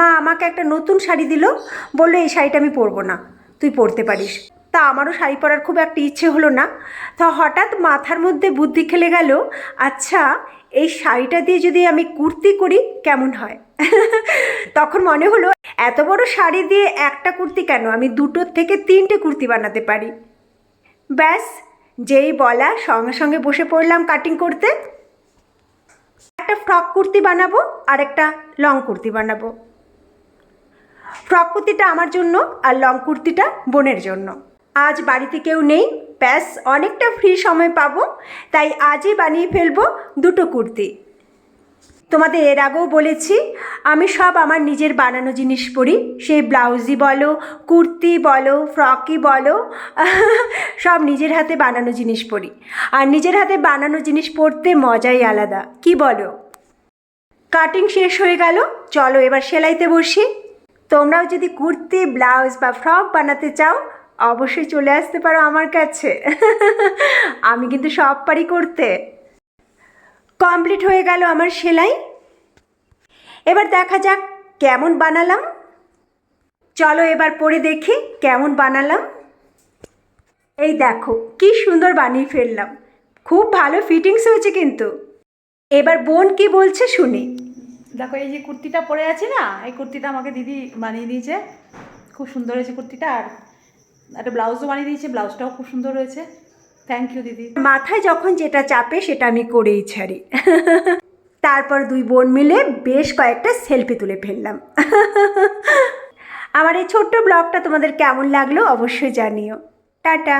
মা আমাকে একটা নতুন শাড়ি দিল, বলল, এই শাড়িটা আমি পরবো না, তুই পরতে পারিস। তা আমারও শাড়ি পরার খুব একটা ইচ্ছে হলো না। তা হঠাৎ মাথার মধ্যে বুদ্ধি খেলে গেল আচ্ছা এই শাড়িটা দিয়ে যদি আমি কুর্তি করি, কেমন হয়? তখন মনে হলো, এত বড় শাড়ি দিয়ে একটা কুর্তি কেন? আমি দুটোর থেকে তিনটে কুর্তি বানাতে পারি। ব্যাস, যেই বলা, সঙ্গে সঙ্গে বসে পড়লাম কাটিং করতে। একটা ফ্রক কুর্তি বানাবো আর একটা লং কুর্তি বানাবো। ফ্রক কুর্তিটা আমার জন্য আর লং কুর্তিটা বোনের জন্য। আজ বাড়িতে কেউ নেই, ব্যাস অনেকটা ফ্রি সময় পাবো, তাই আজই বানিয়ে ফেলব দুটো কুর্তি। তোমাদের এর আগেও বলেছি, আমি সব আমার নিজের বানানো জিনিস পরি। সেই ব্লাউজই বলো, কুর্তি বলো, ফ্রকই বলো, সব নিজের হাতে বানানো জিনিস পরি। আর নিজের হাতে বানানো জিনিস পরতে মজাই আলাদা, কি বলো? কাটিং শেষ হয়ে গেল, চলো এবার সেলাইতে বসি। তোমরাও যদি কুর্তি, ব্লাউজ বা ফ্রক বানাতে চাও, অবশ্যই চলে আসতে পারো আমার কাছে। আমি কিন্তু সব পারি করতে। কমপ্লিট হয়ে গেল আমার সেলাই। এবার দেখা যাক কেমন বানালাম। চলো এবার পরে দেখি কেমন বানালাম। এই দেখো, কি সুন্দর বানিয়ে ফেললাম। খুব ভালো ফিটিংস হয়েছে কিন্তু। এবার বোন কি বলছে শুনি। দেখো, এই যে কুর্তিটা পরে আছে না, এই কুর্তিটা আমাকে দিদি বানিয়ে দিয়েছে। খুব সুন্দর হয়েছে কুর্তিটা, আর একটা ব্লাউজও বানিয়ে দিয়েছে, ব্লাউজটাও খুব সুন্দর হয়েছে। থ্যাংক ইউ দিদি। মাথায় যখন যেটা চাপে, সেটা আমি করেই ছাড়ি। তারপর দুই বোন মিলে বেশ কয়েকটা সেলফি তুলে ফেললাম। আমার এই ছোট্ট ব্লগটা তোমাদের কেমন লাগল অবশ্যই জানিও। টাটা।